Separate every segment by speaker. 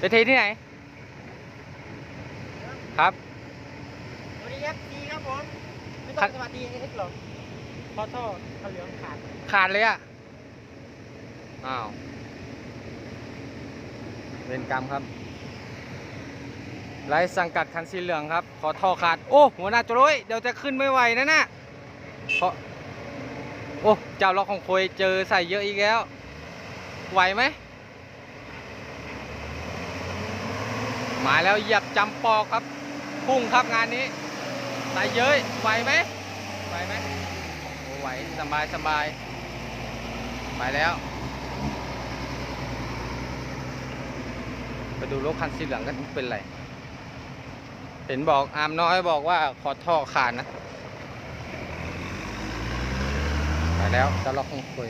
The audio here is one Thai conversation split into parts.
Speaker 1: ไปเทที่ไหน ครับ
Speaker 2: สวัสดีครับดีครับผม ไม่
Speaker 1: ครั
Speaker 2: ต้อบงสวัสดีเอ็กซ์หรอกเพราะท่อเขาเหลืองขาด
Speaker 1: ขาดเลยอะ อ้าวเวรกรรมครับไร้สังกัดคันสีเหลืองครับ ขอท่อขาด โอ้ หัวหน้าจุ้ยเดี๋ยวจะขึ้นไม่ไหวนะน่ะเพราะโอ้ เจ้าล็อกของโคยเจอใส่เยอะอีกแล้ว ไหวไหม มาแล้วเหยียบจำปอกครับ พุ่งครับงานนี้ใส่เยอะไหวไหมไหวไหมโอ้ไหวสบายสบายไปแล้ว ไปดูรถคันสีเหลืองกันเป็นไร เห็นบอกอามน้อยบอกว่าขอท่อขาดนะ ไปแล้วจะล็อกคงคุย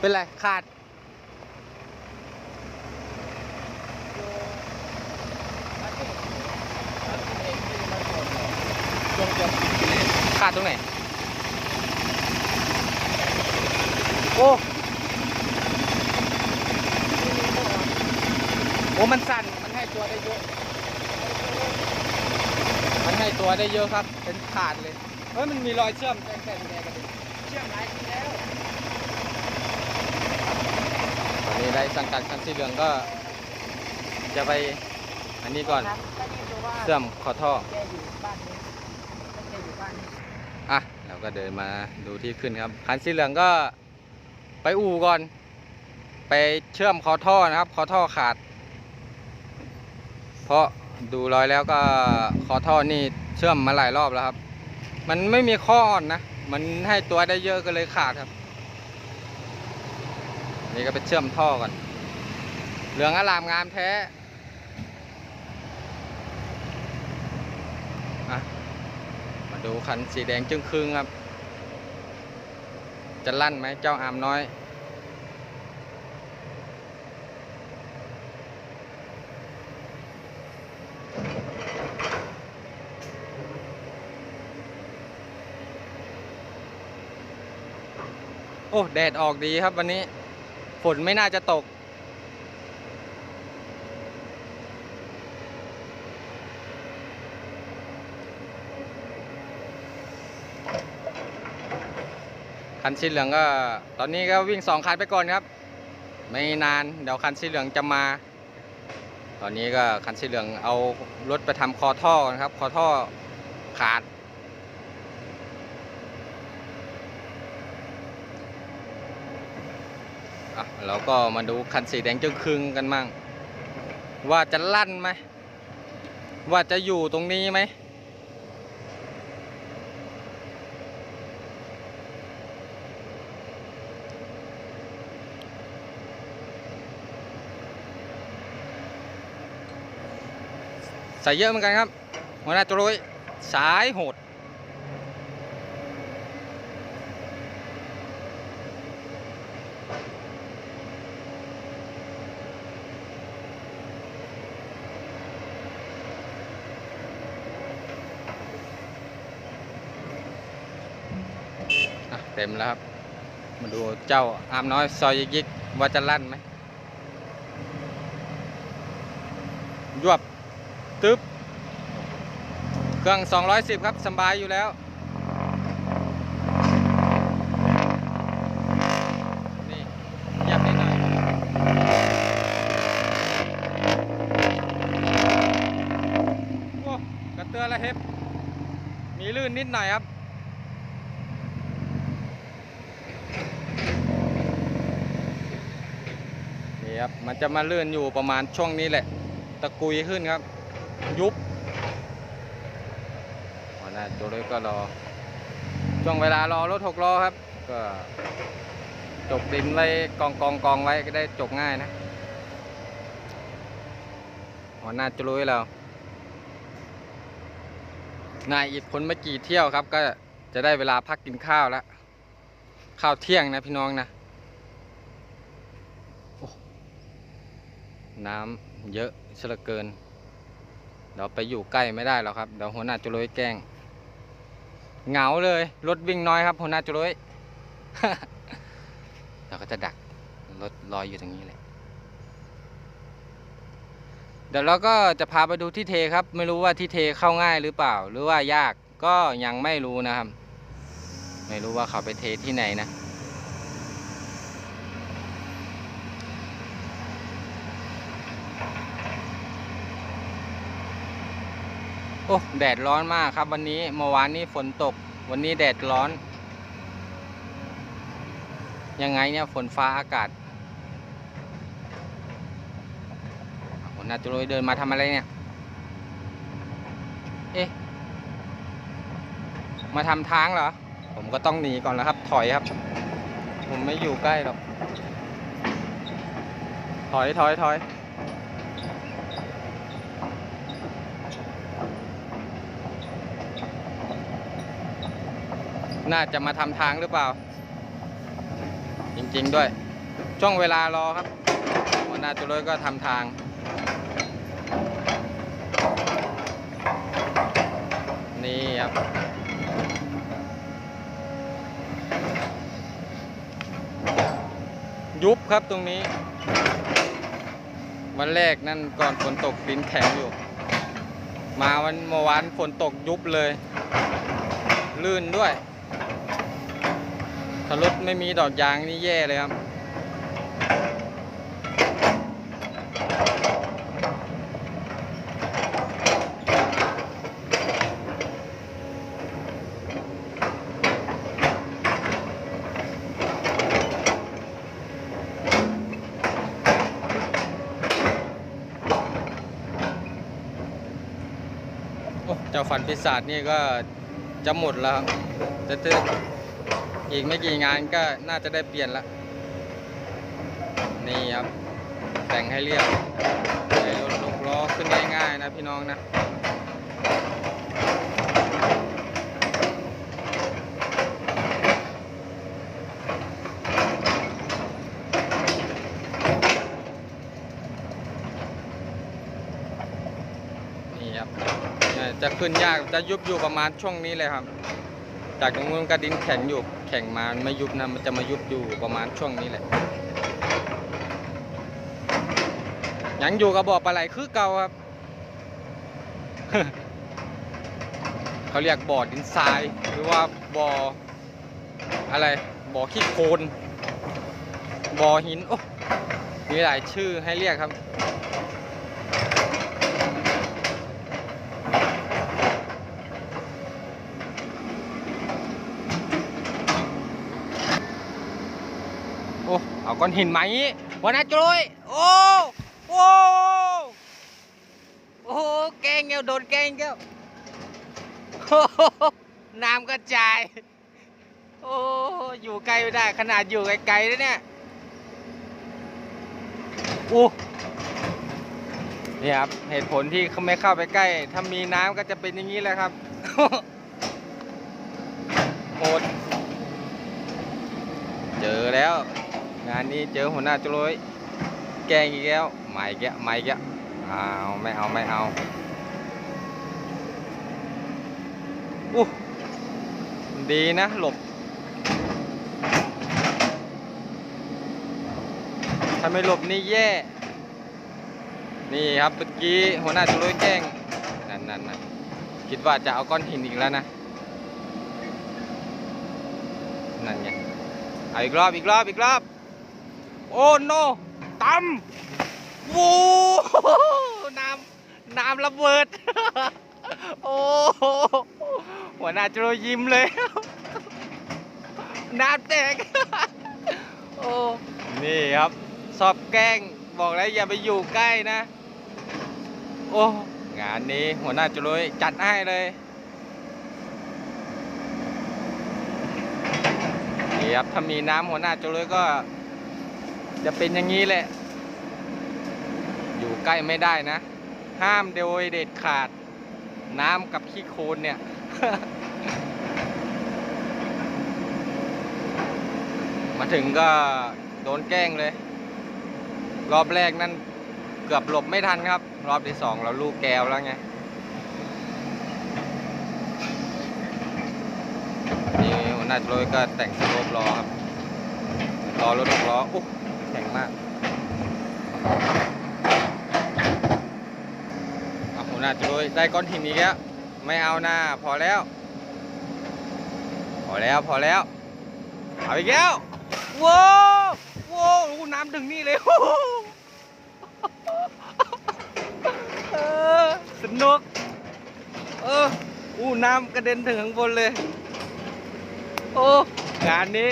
Speaker 1: เป็นไร ขาด ขาดตรงไหน โอ้ โอ้ มันสั่น มันให้ตัวได้เยอะ มันให้ตัวได้เยอะครับ เป็นขาดเลย เฮ้ย มันมีรอยเชื่อมแค่แค่กัน
Speaker 2: เชื่อมหลายทีแล้ว
Speaker 1: ตอนนี้ได้สังกัดคันสีเหลืองก็จะไปอันนี้ก่อน
Speaker 2: ครับแล้วนี่คือว่า
Speaker 1: เชื่อมขอท่อ
Speaker 2: แกอยู่บ้านนี้แกอยู่บ้านนี้
Speaker 1: อะเราก็เดินมาดูที่ขึ้นครับคันสีเหลืองก็ไปอู่ก่อน ไปเชื่อมคอท่อนะครับคอท่อขาด เพราะดูรอยแล้วก็คอท่อนี่เชื่อมมาหลายรอบแล้วครับ มันไม่มีข้ออ่อนนะ มันให้ตัวได้เยอะก็เลยขาดครับ นี่ก็ไปเชื่อมท่อก่อน เหลืองอลามงามแท้มาดูคันสีแดงจึงครึ่งครับ จะลั่นไหมเจ้าอามน้อยโอ้ แดดออกดีครับวันนี้ ฝนไม่น่าจะตก คันสีเหลืองก็ ตอนนี้ก็วิ่งสองคันไปก่อนครับ ไม่นานเดี๋ยวคันสีเหลืองจะมา ตอนนี้ก็คันสีเหลืองเอารถไปทำคอท่อนะครับ คอท่อขาด อะเราก็มาดูคันสีแดงจึงครึ่งกันมั่ง ว่าจะลั่นไหม ว่าจะอยู่ตรงนี้ไหมใส่เยอะเหมือนกันครับหัวหน้าจรวยสายโหด เต็มแล้วครับ มาดูเจ้าอามน้อยซอยยิกๆว่าจะลั่นไหมยวบตึ๊บ เครื่อง 210 ครับสบายอยู่แล้วนี่ยียบนิดหน่อยโอ้กระเตือและเฮ็บมีลื่นนิดหน่อยครับ ครับ มันจะมาเลื่อนอยู่ประมาณช่วงนี้แหละ ตะกุยขึ้นครับ ยุบวันน่าโจเลยก็รอ ช่วงเวลารอรถหกล้อครับ ก็จกดินไว้กองกองกองไว้ก็ได้จกง่ายนะหัวหน้าจุลุยเรานายอีกคนไม่กี่เที่ยวครับ ก็จะได้เวลาพักกินข้าวแล้ว ข้าวเที่ยงนะพี่น้องนะ น้ำเยอะเสยเหลือเกิน เดี๋ยวไปอยู่ใกล้ไม่ได้หรอกครับ เดี๋ยวหัวหน้าจุลยแกล้ง เหงาเลย รถวิ่งน้อยครับ หัวหน้าจุลยเขาก็จะดักรถรอยอยู่ตรงนี้แหละ เดี๋ยวเราก็จะพาไปดูที่เทครับ ไม่รู้ว่าที่เทเข้าง่ายหรือเปล่า หรือว่ายาก ก็ยังไม่รู้นะครับ ไม่รู้ว่าเขาไปเทที่ไหนนะ โอ้แดดร้อนมากครับ วันนี้เมื่อวานนี้ฝนตก วันนี้แดดร้อน ยังไงเนี่ยฝนฟ้าอากาศหัวหน้าจุลยเดินมาทำอะไรเนี่ย เอ๊ะ มาทำทางเหรอ ผมก็ต้องหนีก่อนแล้วครับ ถอยครับ ผมไม่อยู่ใกล้หรอก ถอยถอยถอย น่าจะมาทำทางหรือเปล่า จริงๆด้วย ช่วงเวลารอครับหัวหน้าจุลยก็ทำทางนี่ครับ ยุบครับตรงนี้ วันแรกนั่นก่อนฝนตกดินแข็งอยู่ มาวันเมื่อวานฝนตกยุบเลย ลื่นด้วย ถ้ารถไม่มีดอกยางนี่แย่เลยครับโอ้เจ้าฟันปีศาจนี่ก็จะหมดแล้วครับจะจอ อีกไม่กี่งานก็น่าจะได้เปลี่ยนละ นี่ครับ แต่งให้เรียบให้รถลูกล้อขึ้นง่ายๆนะพี่น้องนะนี่ครับจะขึ้นยากจะยุบอยู่ประมาณช่วงนี้เลยครับ จากตรงนู้นก็ดินแข็งอยู่แข็งมาไม่ยุบนะมันจะมายุบอยู่ประมาณช่วงนี้แหละยังอยู่กับบ่อปลาไหลคือเก่าครับ เขาเรียกบ่อดินทรายหรือว่าบ่ออะไรบ่อขี้โคลนบ่อหินโอ้มีหลายชื่อให้เรียกครับ โอ้ เอาก้อนหินมาอีวันนั้นจุ้ยโอ้โอ้โอ้โหแกงแก้วโดนแกงแก้วโอ้น้ำกระจายโอ้อยู่ไกลไม่ได้ ขนาดอยู่ไกลๆแล้วเนี่ยอู้นี่ครับเหตุผลที่เขาไม่เข้าไปใกล้ ถ้ามีน้ำก็จะเป็นอย่างนี้แหละครับโหดเจอแล้ว งานนี้เจอหัวหน้าจุลยแกลงอีกแล้วไม่แกะไม่แกะเอาไม่เอาไม่เอาอู้ดีนะหลบ ถ้าไม่หลบนี่แย่ นี่ครับเมื่อกี้หัวหน้าจุลยแกลงนั่นนั่นนั่นคิดว่าจะเอาก้อนหินอีกแล้วนะ นั่นไง เอาอีกรอบอีกรอบอีกรอบ โอ้โนตำวูน้ำน้ำระเบิด โอ้หัวหน้าจุโรยิ้มเลย น้ำแตก โอ้ นี่ครับสอบแกล้งบอกแล้วอย่าไปอยู่ใกล้นะ โอ้ งานนี้หัวหน้าจุโรยจัดให้เลยนี่ครับถ้ามีน้ำหัวหน้าจุเลยก็ จะเป็นอย่างนี้แหละ อยู่ใกล้ไม่ได้นะ ห้ามโดยเด็ดขาด น้ำกับขี้โคลนเนี่ยมาถึงก็โดนแกล้งเลย รอบแรกนั่นเกือบหลบไม่ทันครับ รอบที่สองเราลูกแก้วแล้วไงนี่หัวหน้าจุลยก็แต่งสโลปรอครับ รอรถหกล้ออุ๊ยแข็งมากเอาหัวหน้าจุ้ยได้ก้อนหินอีกแล้วไม่เอาหน้าพอแล้ว พอแล้วพอแล้วเอาอีกแล้วว้าวว้าวอู้น้ำถึงนี่เลยโอ้โหเออสนุกเอออู้น้ำกระเด็นถึงข้างบนเลย โอ้งานนี้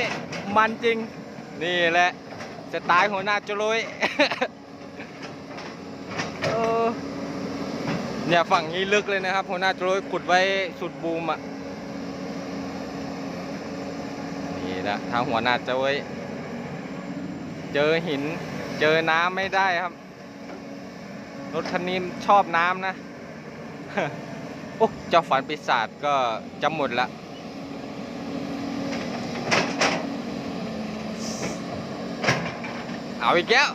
Speaker 1: มันจริง นี่แหละจะตายหัวหน้าจุลุยเออเนี่ยฝั่งนี้ลึกเลยนะครับ หัวหน้าจุลุยขุดไว้สุดบูมอะนี่นะทางหัวหน้าจุลุยเจอหินเจอน้ำไม่ได้ครับ รถคันนี้ชอบน้ำนะ โอ้เจ้าฝันปีศาจก็จะหมดละ เอาอีกแล้ว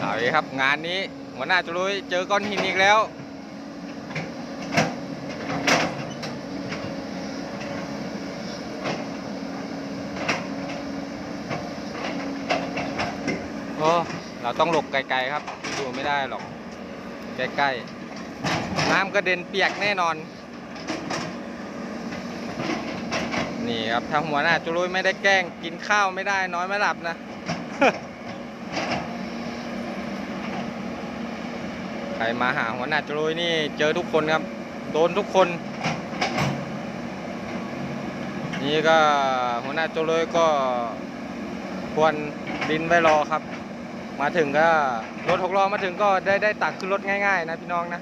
Speaker 1: เอาอีกครับ งานนี้หัวหน้าจุลุยเจอก้อนหินอีกแล้วโอ้เราต้องหลบไกลๆครับ ดูไม่ได้หรอก ใกล้ๆ น้ำกระเด็นเปียกแน่นอน นี่ครับทางหัวหน้าจุลุยไม่ได้แกล้งกินข้าวไม่ได้น้อนไม่หลับนะ ใครมาหาหัวหน้าจุลุยนี่เจอทุกคนครับ โดนทุกคน นี่ก็หัวหน้าจุลุยก็ควรดินไว้รอครับ มาถึงก็รถหกล้อมาถึงก็ได้ได้ตักขึ้นรถง่าย ๆ นะพี่น้องนะ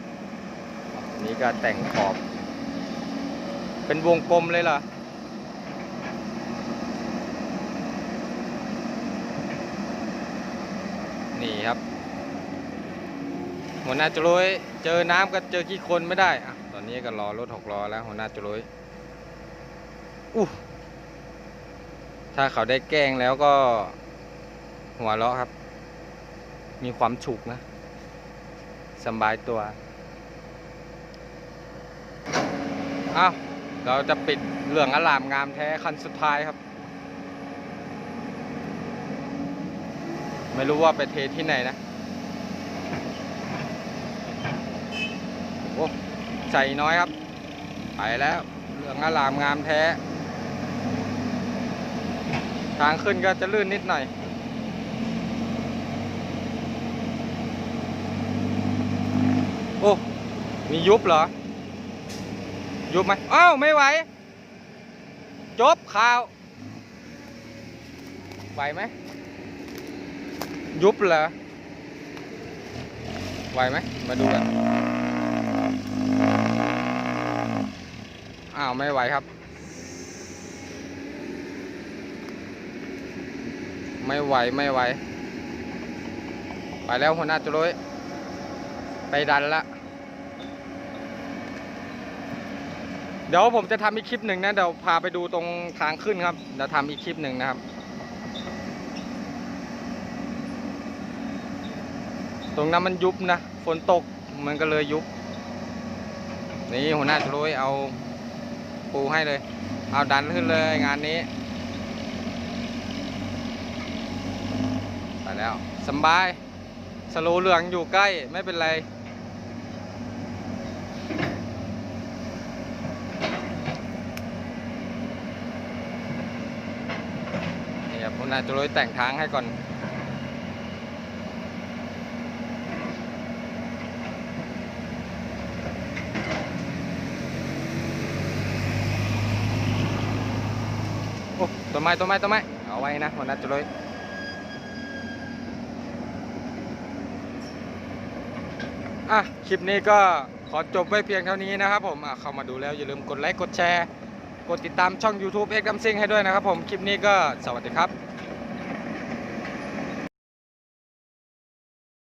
Speaker 1: นี่ก็แต่งขอบ เป็นวงกลมเลยเหรอนี่ครับ หัวหน้าจรวยเจอน้ำก็เจอขี้คนไม่ได้อะตอนนี้ก็รอรถหกล้อแล้วหัวหน้าจรวยอู้ถ้าเขาได้แกล้งแล้วก็ หัวเราะครับ มีความฉุกนะสบายตัวอ้าวเราจะปิดเรื่องอลามงามแท้คันสุดท้ายครับ ไม่รู้ว่าไปเทที่ไหนนะ โอ้ใส่น้อยครับ ไปแล้วเรื่องอลามงามแท้ ทางขึ้นก็จะลื่นนิดหน่อย โอ้ มียุบเหรอ ยุบไหมอ้าวไม่ไหว จบข่าว ไหวไหม ยุบเหรอ ไหวไหม มาดูกัน อ้าวไม่ไหวครับ ไม่ไหวไม่ไหว ไปแล้วหัวหน้าจุลยไปดันละเดี๋ยวผมจะทำอีกคลิปหนึ่งนะเดี๋ยวพาไปดูตรงทางขึ้นครับเดี๋ยวทำอีกคลิปหนึ่งนะครับ ตรงนั้นมันยุบนะฝนตกมันก็เลยยุบนี่หัวหน้าจุลยเอา ปูให้เลย เอาดันขึ้นเลยงานนี้ ไปแล้วสบายสโลเหลืองอยู่ใกล้ไม่เป็นไร นี่ครับหัวหน้าจุลยแต่งทางให้ก่อน ต้นไม้ต้นไม้ต้นไม้เอาไว้นะวันนั้นจะเลยอะคลิปนี้ก็ขอจบไว้เพียงเท่านี้นะครับผมอะเข้ามาดูแล้วอย่าลืมกดไลค์กดแชร์ กดติดตามช่อง YouTube เอ็กซ์ดัมซิงให้ด้วยนะครับผม คลิปนี้ก็สวัสดีครับ